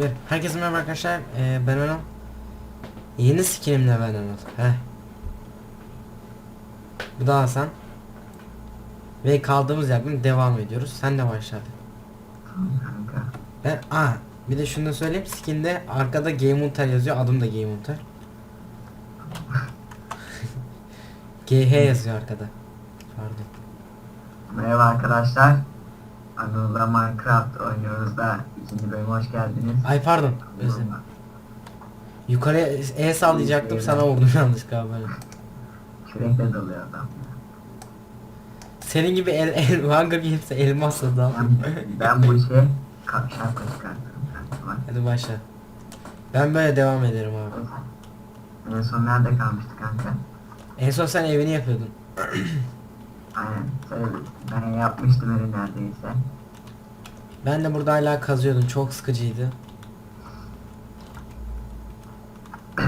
bir. Herkese merhaba arkadaşlar. Ee, ben Anıl. Yeni skinimle ben Anıl. Heh. Bu da Hasan. Ve kaldığımız yerden devam ediyoruz. Sen de başladın. Tamam kanka. Ben aa bir de şunu da söyleyeyim. Skinde arkada Game Hunter yazıyor. Adım da Game Hunter. GH yazıyor arkada. Pardon. Merhaba arkadaşlar. Anıl'la Minecraft oynuyoruz da ikinci bölüme hoş geldiniz. Ay pardon. Özür dilerim. Yukarıya el sallayacaktım sana vurdum yanlışlıkla böyle. Kürekle dalıyor adam. Senin gibi el, el Hunger Games'e elmas adam. Ben, ben bu işe ka- şapka çıkartırım. Hadi başla. Ben böyle devam ederim abi. En son nerede kalmıştı kanka? En son sen evini yapıyordun. Aynen. Ben yapmıştım evi neredeyse. Ben de burada hala kazıyordum. Çok sıkıcıydı.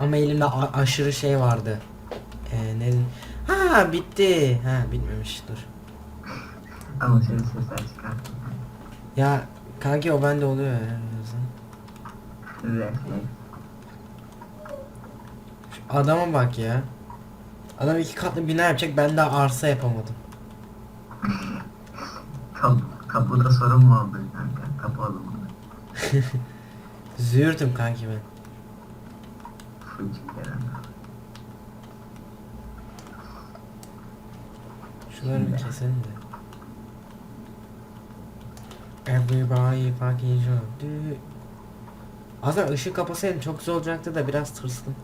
Ama elimde aşırı şey vardı. Ee, ne? Ha bitti. Ha bitmemiş dur. Ama şöyle sesler çıkarttım. Ya kanki o bende oluyor ya. Refleks. Şu adama bak ya. Adam iki katlı bina yapacak ben daha arsa yapamadım. Kap, kapıda sorun mu oldu kanka? Kapı mu? Züğürtüm kanki ben. Fıcık yeren. Şunları bir keselim de. Everybody fucking jump. Aslında ışık kapasaydım çok güzel olacaktı da biraz tırstım.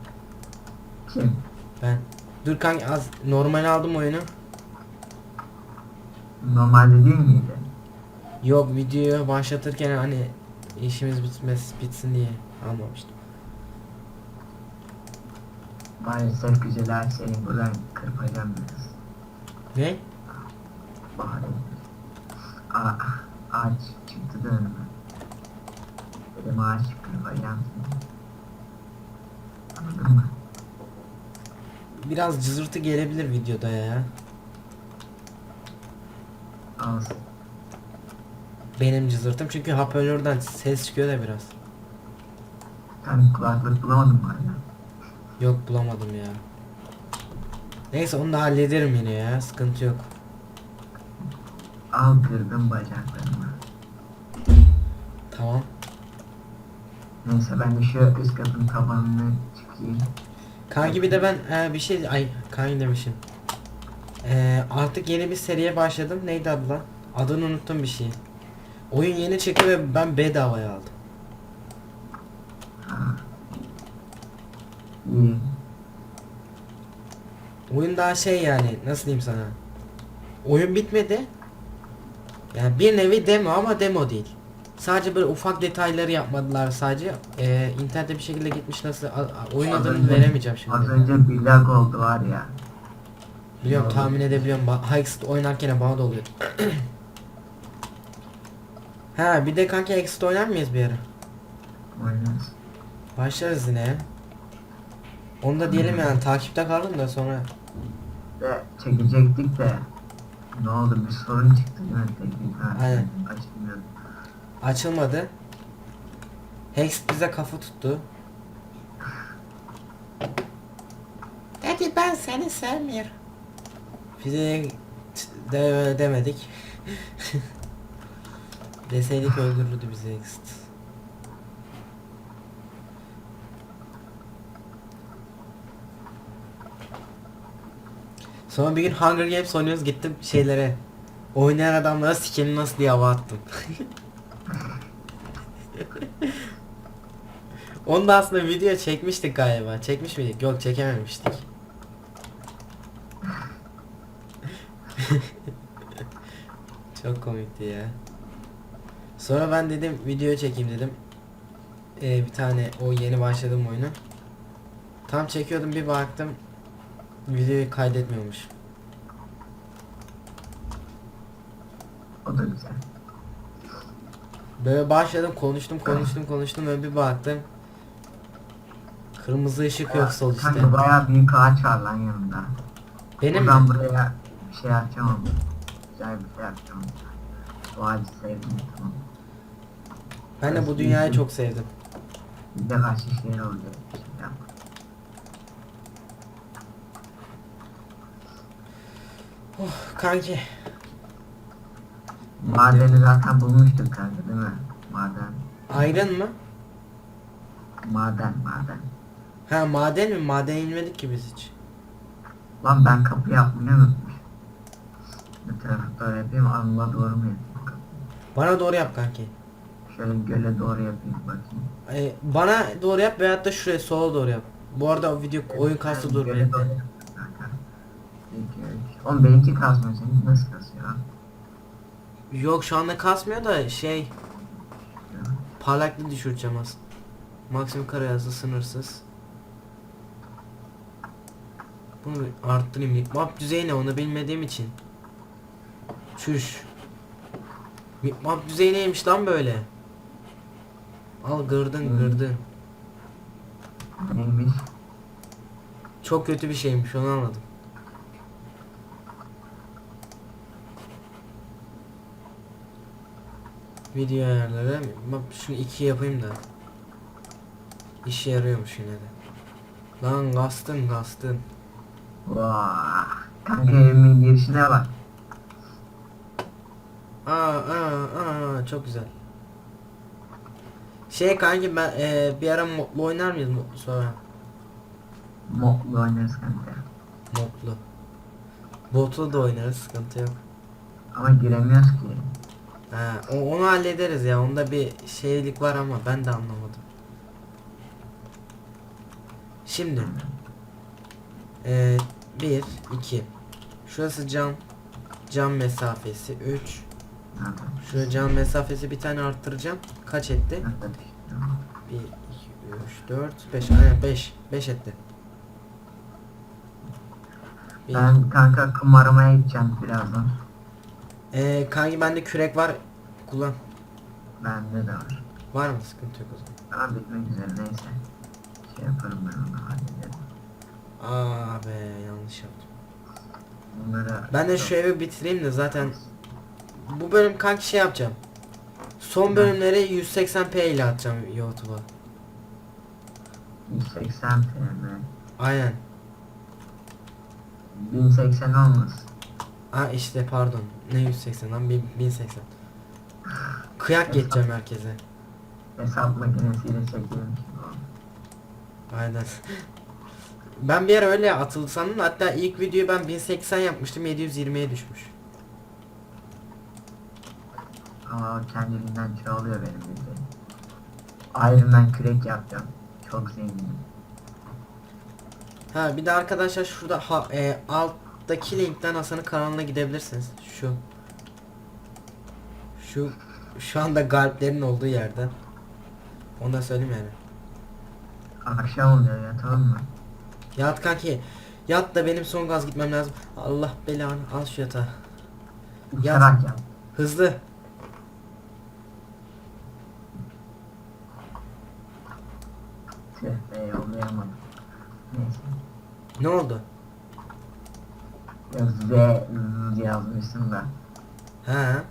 Kim? Ben. Dur kanka az normal aldım oyunu. Normalde değil miydi? Yok videoyu başlatırken hani işimiz bitmez bitsin diye almamıştım. Maalesef güzel seni buradan kırpacağım biraz. Ne? Bari. A ağaç çıktı da önüme. Dedim ağaç kırpacağım seni. Anladın mı? Biraz cızırtı gelebilir videoda ya. Benim cızırtım çünkü hoparlörden ses çıkıyor da biraz. Sen kulaklık bulamadın mı hala? Yok bulamadım ya. Neyse onu da hallederim yine ya sıkıntı yok. Al kırdım bacaklarımı. Tamam. Neyse ben de şu üst katın tabanını çıkayım. Kanki bir de ben e, bir şey ay kanki demişim. E, artık yeni bir seriye başladım. Neydi adı lan? Adını unuttum bir şey. Oyun yeni çıktı ve ben bedavaya aldım. İyi. Oyun daha şey yani nasıl diyeyim sana. Oyun bitmedi. Yani bir nevi demo ama demo değil. Sadece böyle ufak detayları yapmadılar sadece. E, internette bir şekilde gitmiş nasıl a- a- oyun Az adını önce- veremeyeceğim şimdi. Az önce bir lag oldu var ya. Biliyorum Oldu. tahmin edebiliyorum. Ba- oynarken bana da oluyor. ha bir de kanka Hexed oynar mıyız bir ara? Oynarız. Başlarız yine ya. Onu da diyelim yani takipte kalın da sonra. Ve çekecektik de ne oldu bir sorun çıktı ha, Aynen. Açılmıyor. Açılmadı. Hexed bize kafa tuttu. Dedi ben seni sevmiyorum. Bize de demedik. Deseydik öldürürdü bizi Hexed. Sonra bir gün Hunger Games oynuyoruz gittim şeylere. Oynayan adamlara sikenin nasıl diye hava attım. Onu da aslında video çekmiştik galiba. Çekmiş miydik? Yok çekememiştik. Çok komikti ya. Sonra ben dedim video çekeyim dedim. Ee, bir tane o yeni başladığım oyunu. Tam çekiyordum bir baktım. Videoyu kaydetmiyormuş. O da güzel. Böyle başladım konuştum konuştum konuştum ve bir baktım. Kırmızı ışık yok sol üstte. Kanka bayağı büyük ağaç var lan yanında. Benim Buradan mi? buraya bir şey ama. Güzel bir şey yapacağım. Bu ağacı sevdim tamam. Ben de bu dünyayı çok sevdim. Bir de başka şeyler oluyor. Şimdi yap. Kanki. Madeni zaten bulmuştuk kanka değil mi? Maden. Ayrın mı? Maden maden. Ha maden mi? Maden inmedik ki biz hiç. Lan ben kapı yapmayı unutmuş. Bu tarafı doğru yapayım Anıl'a doğru mu yapayım? Bana doğru yap kanki. Şöyle göle doğru yapayım bakayım. Ee, bana doğru yap veyahut da şuraya sola doğru yap. Bu arada o video oyun kastı dur üç. Oğlum benimki kasmıyor seninki nasıl kasıyor lan? Yok şu anda kasmıyor da şey parlaklığı düşüreceğim az. Maksimum kare hızı sınırsız. Bunu arttırayım. Map düzeyi ne onu bilmediğim için. Çüş. Map düzeyi neymiş lan böyle? Al gırdın Hmm. gırdın. Neymiş? Çok kötü bir şeymiş onu anladım. Video ayarları. Bak şunu iki yapayım da. İşe yarıyormuş yine de. Lan kastın kastın. Vaa. Kanka evimin girişine bak. Aa aa aa çok güzel. Şey kanki ben eee, bir ara modlu oynar mıyız mo- sonra? Moklu oynarız kanka. Modlu. Botlu da oynarız sıkıntı yok. Ama giremiyoruz ki. Ha, o- onu hallederiz ya. Onda bir şeylik var ama ben de anlamadım. Şimdi eee 1 2 Şurası cam cam mesafesi 3 Nerede? Şuraya cam mesafesi bir tane arttıracağım. Kaç etti? Nerede? 1 2 3 4 5 aynen 5 5 etti. Bir- Ben kanka kumarımaya gideceğim birazdan. Eee kanki bende kürek var. Kullan. Bende de var. Var mı? Sıkıntı yok o zaman. Ama bitmek üzere neyse. Şey yaparım ben onu hallederim. Aa be yanlış yaptım. Bunları... Ben de şu evi bitireyim de zaten bu bölüm kanki şey yapacağım. Son bölümleri 180p ile atacağım YouTube'a. 180 TL. Aynen. 1080 olmaz. Ha işte pardon. Ne 180 lan? Bin- 1080. Kıyak geçeceğim herkese. Hesap makinesiyle çekiyorum. Aynen. Ben bir ara öyle atıldı sandım hatta ilk videoyu ben 1080 yapmıştım 720'ye düşmüş. Ama o kendiliğinden çoğalıyor benim bildiğim. Iron'dan kürek yapacağım. Çok zenginim. Ha bir de arkadaşlar şurada ha, e, alttaki linkten Hasan'ın kanalına gidebilirsiniz. Şu. Şu şu anda galplerin olduğu yerden. Onu da söyleyeyim yani. Akşam oluyor ya tamam mı? Yat kanki. Yat da benim son gaz gitmem lazım. Allah belanı al şu yatağı. Yap. Hızlı. Ne oldu? Z, yazmışsın da. Ha?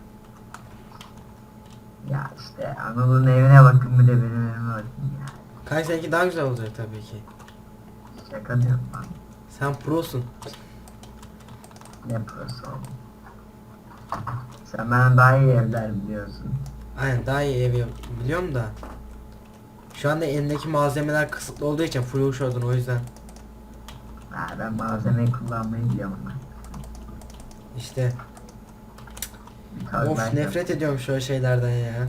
Ya işte Anadolu'nun evine bakın bir de benim evime bakın ya. Seninki daha güzel olacak tabii ki. Şaka diyorum lan. Sen prosun. Ne prosu oğlum. Sen benden daha iyi evler biliyorsun. Aynen daha iyi ev yap- biliyorum da. Şu anda elindeki malzemeler kısıtlı olduğu için full uç oldun o yüzden. Ha, ben malzemeyi kullanmayı biliyorum ama. İşte Tabii of ben nefret ediyorum şöyle şeylerden ya.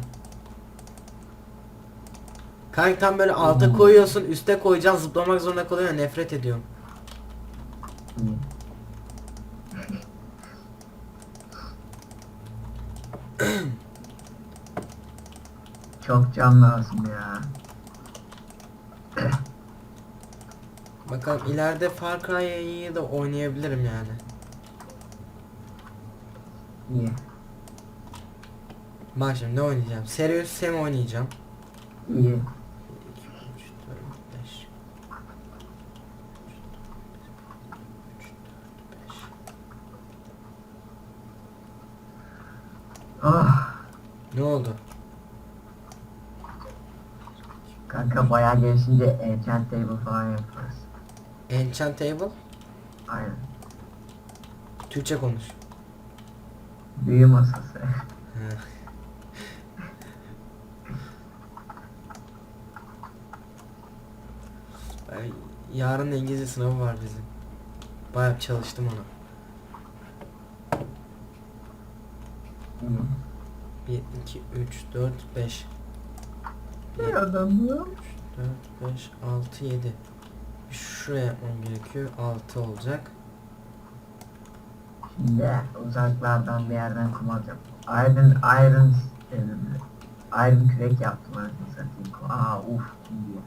Kanka tam böyle alta Hmm. koyuyorsun üste koyacaksın zıplamak zorunda kalıyor nefret ediyorum. İyi. Çok can lazım ya. Bakalım ileride Far Cry'yi da oynayabilirim yani. İyi. Bak şimdi ne oynayacağım? Serious Sam oynayacağım. İyi. 2, 3, 4, 5. Oh. Ne oldu? Kanka bayağı gelişince enchant table falan yaparız. Enchant table. Aynen. Türkçe konuş. Büyü masası. Yarın İngilizce sınavı var bizim. Bayağı çalıştım ona. İyi. 1, 2, 3, 4, 5. Ne adam bu? 4, 5, 6, 7. Şuraya yapmam gerekiyor. 6 olacak. Şimdi uzaklardan bir yerden kum alacağım. Iron, iron, iron kürek yaptım anasını satayım. Aa uf.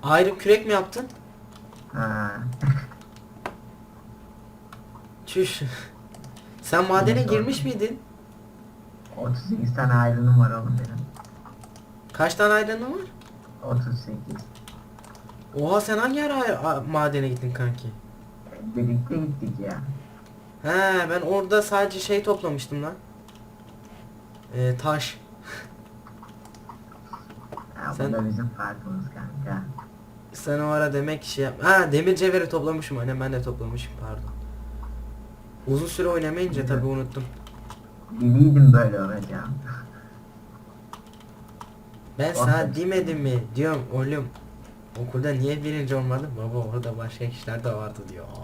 Ayrı kürek mi yaptın? Ha. Çüş. Sen madene girmiş miydin? 38 tane iron'um var oğlum benim. Kaç tane ayrının var? 38. Oha sen hangi ara madene gittin kanki? Birlikte gittik ya. He ben orada sadece şey toplamıştım lan. Ee, taş. Ya Sen- bu da bizim farkımız kanka. Sen o ara demek şey yap. Ha demir cevheri toplamışım anne ben de toplamışım pardon. Uzun süre oynamayınca tabi unuttum. Biliydim böyle olacağım. Ben sana demedim mi? Diyorum oğlum. Okulda niye birinci olmadın? Baba orada başka kişiler de vardı diyor.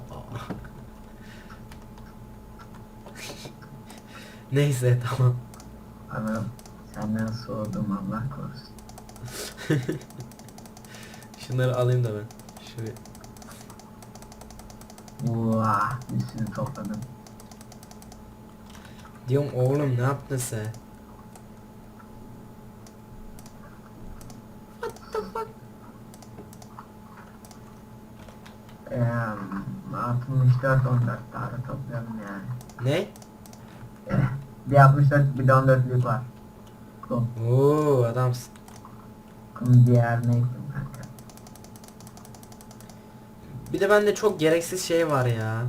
Neyse tamam. Anam senden soğudum Allah korusun. Şunları alayım da ben. Vah bir sürü topladım. Diyorum oğlum ne yaptın sen? Eee 64 14 tane toplayalım yani. Ne? Bir 64 bir de 14'lük var. Kum. Oo adamsın. Kum diğerine ektim kanka. Bir de bende çok gereksiz şey var ya.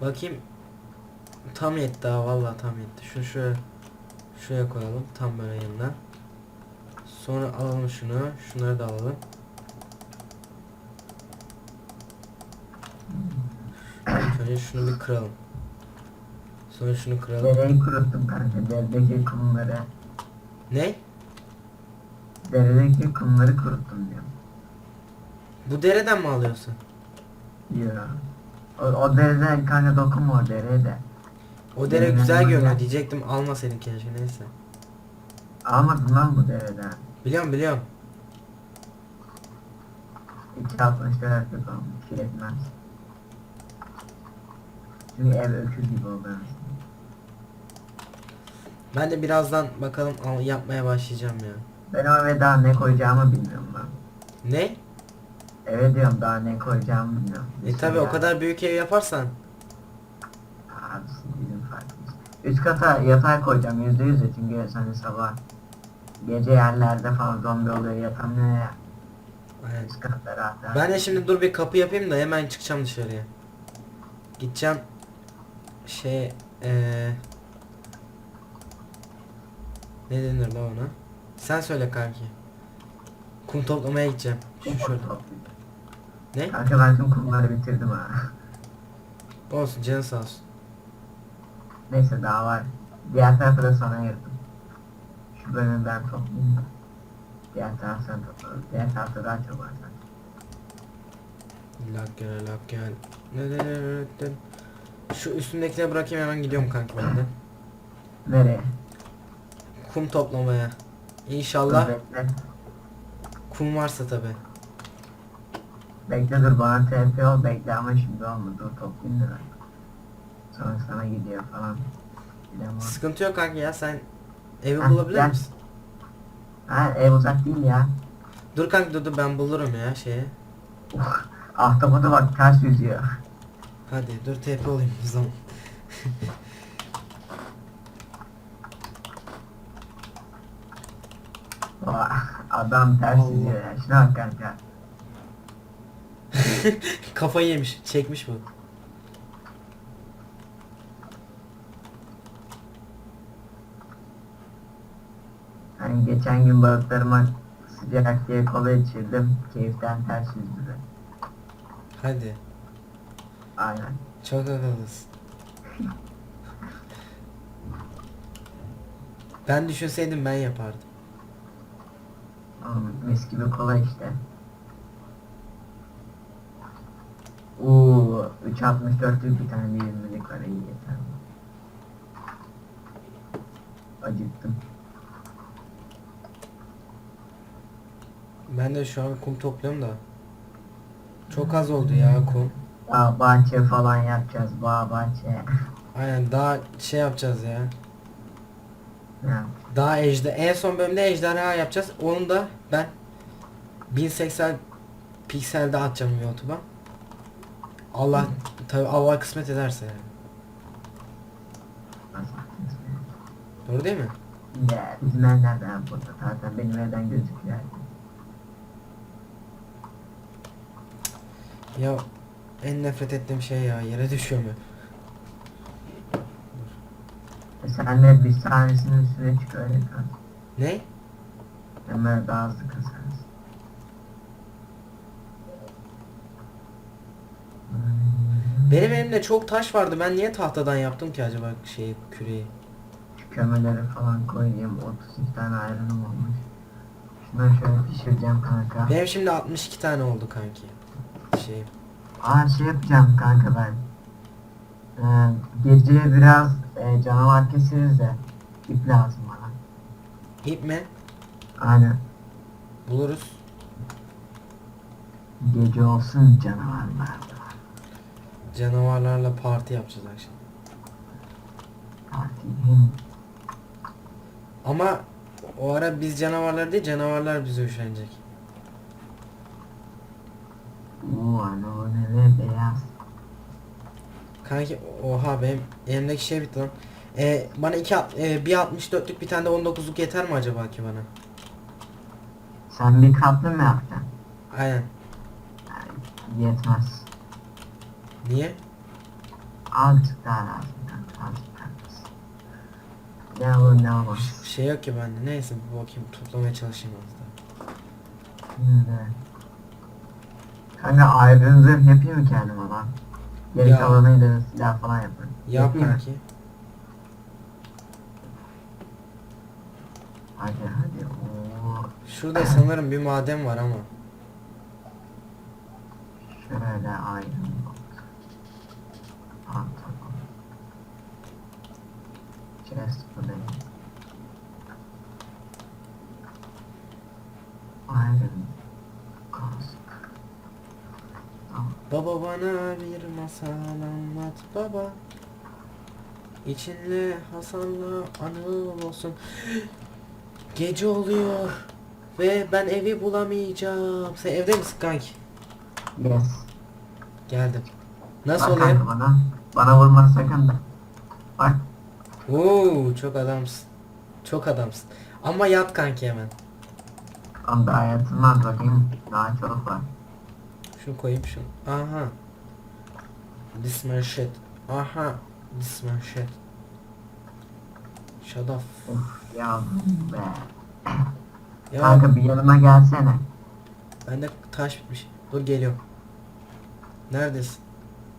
Bakayım. Tam yetti ha vallahi tam yetti. Şunu şöyle şuraya koyalım tam böyle yanına. Sonra alalım şunu. Şunları da alalım. Önce şunu bir kıralım. Sonra şunu kıralım. Dereyi kuruttum kanka. Deredeki kumları. Ne? Deredeki kumları kuruttum diyorum. Bu dereden mi alıyorsun? Diyor. O, o dereden kanka dokunma o dereye de. O dere Benim güzel görünüyor diyecektim alma senin keşke neyse. Almadın lan bu dereden. Biliyorum biliyorum. 2.64 yok oğlum. Kiretmez. Çünkü ev öküz gibi oldu. Ben de birazdan bakalım al- yapmaya başlayacağım ya. Ben o eve daha ne koyacağımı bilmiyorum ben. Ne? Eve diyorum daha ne koyacağımı bilmiyorum. E tabi o kadar büyük ev yaparsan. Abisi bizim farkımız. Üst kata yatağı koyacağım yüzde yüz de çünkü hani sabah gece yerlerde falan zombi oluyor yatamıyor ya. Rahat. Ben de şimdi dur bir kapı yapayım da hemen çıkacağım dışarıya. Gideceğim şey eee ne denir lan ona? Sen söyle kanki. Kum toplamaya gideceğim. Şu şöyle. Ne? Kanka ben tüm kumları bitirdim ha. Olsun canın sağ olsun. Neyse daha var. Diğer tarafı da sana ayırdım. Şu bölümü ben toplayayım da. Diğer toplarız. Diğer tarafta daha çok var zaten. Lak gel lak gel. Ne ne ne ne ne. Şu üstündekine bırakayım hemen gidiyorum kanki ben de. Nereye? Kum toplamaya. İnşallah bekle. kum varsa tabi. Bekle dur bana TP ol bekle ama şimdi olmadı. Dur toplayayım da ben. Sonra sana gidiyor falan. Bilemem. Sıkıntı yok kanki ya sen evi Heh, bulabilir gel. misin? Ha ev uzak değil ya. Dur kanki dur dur ben bulurum ya şeye. Ahtapota bak ters yüzüyor. Hadi dur TP olayım o zaman. Vah, Adam ters Allah. yüzüyor ya. Şuna bak kanka. Kafayı yemiş çekmiş bu. Hani Ben geçen gün balıklarıma sıcak diye kola içirdim. Keyiften ters yüzdü. Hadi. Aynen. Çok akıllısın. ben düşünseydim ben yapardım. Oğlum, mis gibi kola işte. Uuu 3.64'lük bir tane 20'lik var iyi yeter. Acıktım. Ben de şu an kum topluyorum da. Çok az oldu ya kum. Daha bahçe falan yapacağız. Bağ bahçe. Aynen daha şey yapacağız ya. Ya, Daha ejder en son bölümde ejderha yapacağız. Onu da ben 1080 pikselde atacağım YouTube'a. Allah tabi Allah kısmet ederse yani. Doğru değil mi? Ya bizim ev nereden burada? Zaten benim evden gözüküyor. Ya en nefret ettiğim şey ya yere düşüyor mu? E sen de bir tanesinin üstüne çık öyle kal. Ne? Hemen daha hızlı kasarsın. Benim elimde çok taş vardı. Ben niye tahtadan yaptım ki acaba şeyi küreği? Şu kömürleri falan koyayım. 32 tane ayrınım olmuş. Şunları şöyle pişireceğim kanka. Benim şimdi 62 tane oldu kanki. Şey. Aa şey yapacağım kanka ben. Ee, gece biraz e, canavar keseriz de ip lazım bana. İp mi? Aynen. Buluruz. Gece olsun canavarlar. Canavarlarla parti yapacağız akşam. Parti hem Ama o ara biz canavarlar değil canavarlar bize üşenecek. O ne be beyaz. Kanki oha benim elimdeki şey bitti lan. Ee, bana iki, e, bir 64'lük bir tane de 19'luk yeter mi acaba ki bana? Sen bir katlı mı yapacaksın? Aynen. Yetmez. Niye? Azıcık daha lazım. Azıcık daha lazım. Ne olur ne olmaz. Şey yok ki bende. Neyse bir bakayım toplamaya çalışayım az daha. Şimdi. Kanka ayrı zırh yapayım mı kendime lan? Geri Ya. kalanıyla silah falan yaparım. Yap Yapayım mı? kanki. Hadi hadi. Oo. Şurada sanırım bir maden var ama. Şöyle ayrım. Pantolon. Chest plate. Iron. Kask. Tamam. Baba bana bir masal anlat baba. İçinle Hasan'la anıl olsun. Gece oluyor. Ve ben evi bulamayacağım. Sen evde misin kanki? Yes. Geldim. Nasıl Bak oluyor? kanka Bana, bana vurma sakın da. Bak. Oo çok adamsın. Çok adamsın. Ama yat kanki hemen. Onu da hayatımdan bakayım. Daha çok var. Şunu koyayım şunu. Aha. This my shit. Aha. Shut up. Of yavrum be. Ya Kanka bir yanıma gelsene. bende taş bitmiş. Dur geliyorum. Neredesin?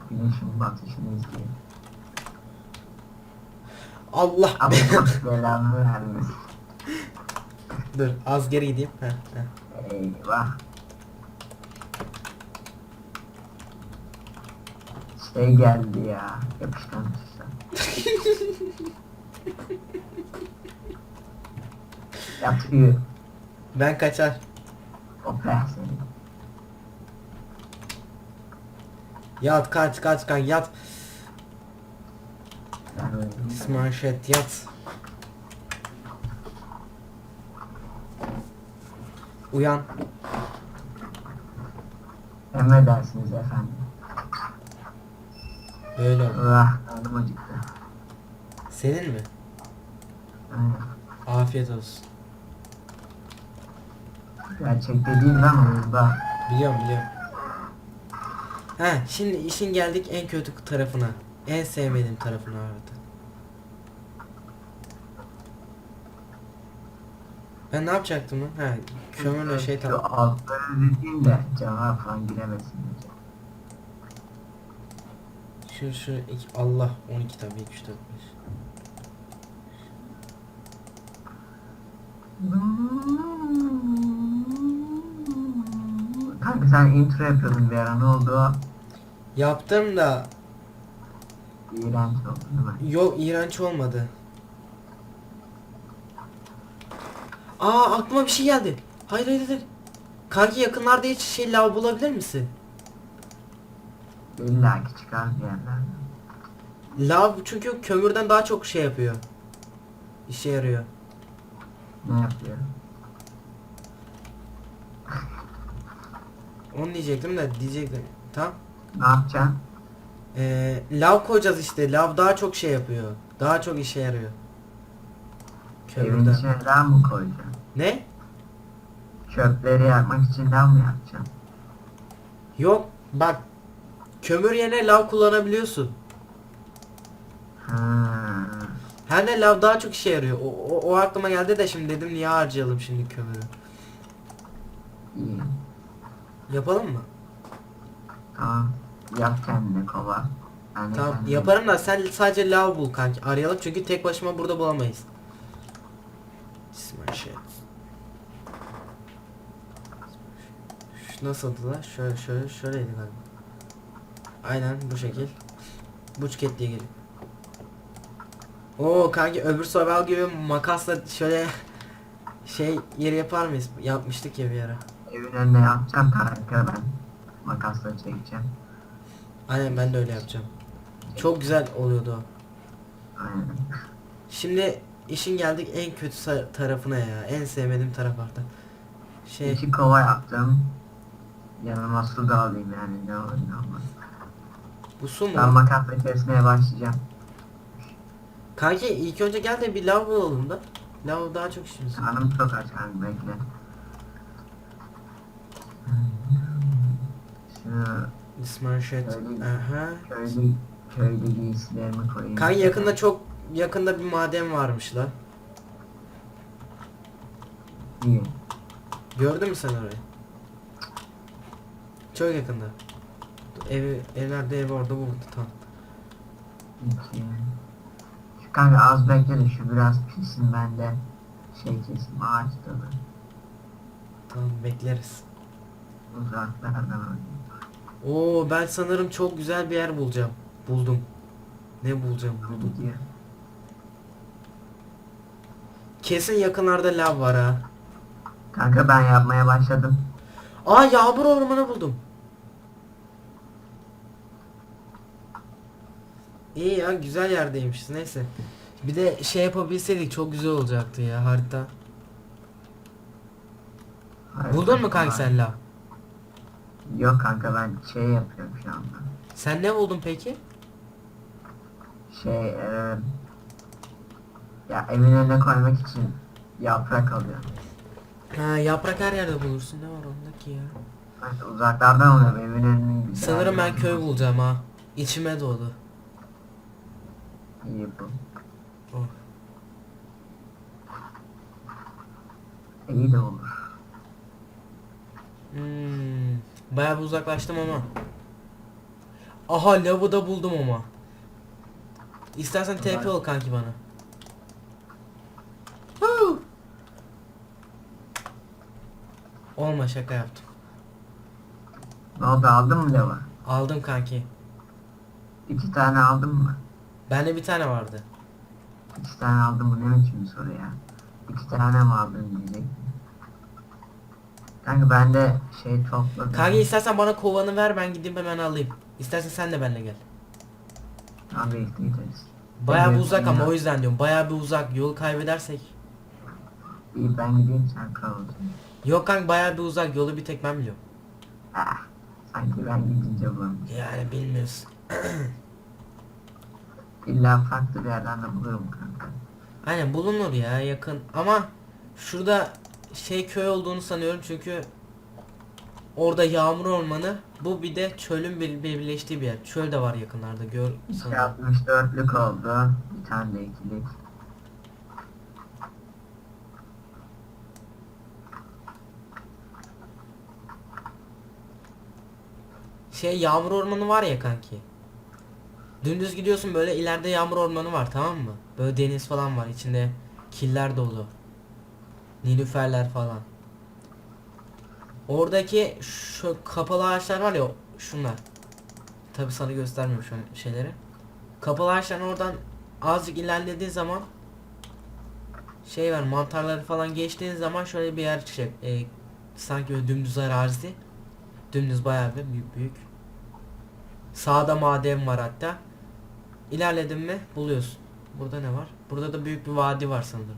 Güneşin batışını izleyeyim. Allah. Allah belamı vermesin. Dur az geri gideyim. Heh, heh. Eyvah. Şey geldi ya. Yapışkanmışlar. Yatıyor. Ben kaçar. O peh seni. Yat kaç kaç kaç yat. Shit yat. Uyan. Emredersiniz efendim. Böyle ol. Ah, karnım acıktı. Senin mi? Aynen. Afiyet olsun. Gerçekte değil lan oyunda. Biliyorum biliyorum. Ha şimdi işin geldik en kötü tarafına. En sevmediğim tarafına artık. Ben ne yapacaktım lan? Ha, kömürle şey Şu tamam. altları düzeyim de canavar falan giremesin diye. Şu şu iki, Allah 12 tabii 2 3 4 5. Kanka sen intro yapıyordun bir ara ne oldu? Yaptım da İğrenç oldu değil mi? yok iğrenç olmadı. Aa aklıma bir şey geldi. Hayır hayır hayır. Kanki yakınlarda hiç şey lav bulabilir misin? İlla ki çıkar bir. Lav çünkü kömürden daha çok şey yapıyor. İşe yarıyor. Ne yapıyor? Onu diyecektim de diyecektim. Tamam. Ne yapacaksın? Ee, lav koyacağız işte. Lav daha çok şey yapıyor. Daha çok işe yarıyor. Evin Kömürden. içine lav mı koyacaksın? Ne? Çöpleri yakmak için lav mı yapacaksın? Yok. Bak. Kömür yerine lav kullanabiliyorsun. Ha. Hem de lav daha çok işe yarıyor. O, o, o aklıma geldi de şimdi dedim niye harcayalım şimdi kömürü. iyi. Yapalım mı? Tamam. Yap kendine kova. Ben de Tamam kendime- yaparım da sen sadece lav bul kanki. Arayalım çünkü tek başıma burada bulamayız. Smash it. Şu nasıldı lan? Şöyle şöyle şöyleydi galiba. Aynen bu şekil. Buçket diye geliyor. Oo kanki öbür survival gibi makasla şöyle şey yeri yapar mıyız? Yapmıştık ya bir ara. Evin önüne yapacağım kanka ben. Makasla çekeceğim. Aynen ben de öyle yapacağım. Çok güzel oluyordu o. Aynen. Şimdi işin geldik en kötü tarafına ya. En sevmediğim taraf artık. Şey İki kova yaptım. Yanıma su da alayım yani ne olur ne olmaz. Bu su mu? Ben makasla kesmeye başlayacağım. Kanki ilk önce gel de bir lav bulalım da. Lav daha çok işimiz. var. Karnım çok aç kanka bekle. Şu it. Öyle. Aha. köyde, köyde giysilerimi koyayım. Kanki yakında çok yakında bir maden varmış la. İyi. Gördün mü sen orayı? Çok yakında. Evi, evlerde evi orada tamam. İki. Şu kanka az bekle de şu biraz pişsin ben de şey kesim ağaç dalı. Tamam bekleriz. Uzaklardan. Oo ben sanırım çok güzel bir yer bulacağım. Buldum. Ne bulacağım buldum. Gidiyor. Kesin yakınlarda lav var ha. Kanka ben yapmaya başladım. Aa yağmur ormanı buldum. İyi ya güzel yerdeymişiz neyse. Bir de şey yapabilseydik çok güzel olacaktı ya harita. Hayır, Buldun mu kanka sen lav? Yok kanka ben şey yapıyorum şu anda. Sen ne buldun peki? Şey eee ya evin önüne koymak için yaprak alıyorum. Ha yaprak her yerde bulursun ne var ondaki ya. Evet, uzaklardan alıyorum evin önünün Sanırım ben köy bulacağım ha. İçime doğdu. İyi bu. Oh. İyi de olur. Hmm, bayağı bir uzaklaştım ama. Aha lavı da buldum ama. İstersen TP ol kanki bana. Huu. Olma şaka yaptım. Ne oldu aldın mı lava? Aldım kanki. İki tane aldın mı? Bende bir tane vardı. İki tane aldın mı ne biçim bir soru ya? İki tane mi aldın diyecek. Kanka ben de şey topladım. Kanki istersen bana kovanı ver ben gideyim hemen alayım. İstersen sen de benimle gel. Tamam birlikte gideriz. Bayağı bir uzak ama o yüzden diyorum. Bayağı bir uzak. Yolu kaybedersek. İyi ben gideyim sen kal. Yok kanka bayağı bir uzak. Yolu bir tek ben biliyorum. Ah, sanki ben gidince bu. Yani bilmiyorsun. İlla farklı bir yerden de bulurum kanka. Aynen bulunur ya yakın ama şurada şey köy olduğunu sanıyorum çünkü orada yağmur ormanı bu bir de çölün bir, birleştiği bir yer. Çöl de var yakınlarda gör sanırım. 64'lük oldu. Bir tane de ikilik. Şey yağmur ormanı var ya kanki. Dümdüz gidiyorsun böyle ileride yağmur ormanı var tamam mı? Böyle deniz falan var içinde killer dolu. Nilüferler falan. Oradaki şu kapalı ağaçlar var ya şunlar. Tabi sana göstermiyorum şu şeyleri. Kapalı ağaçların oradan azıcık ilerlediğin zaman şey var mantarları falan geçtiğin zaman şöyle bir yer çıkacak. Ee, sanki böyle dümdüz arazi. Dümdüz bayağı bir büyük büyük. Sağda maden var hatta. İlerledin mi buluyorsun. Burada ne var? Burada da büyük bir vadi var sanırım.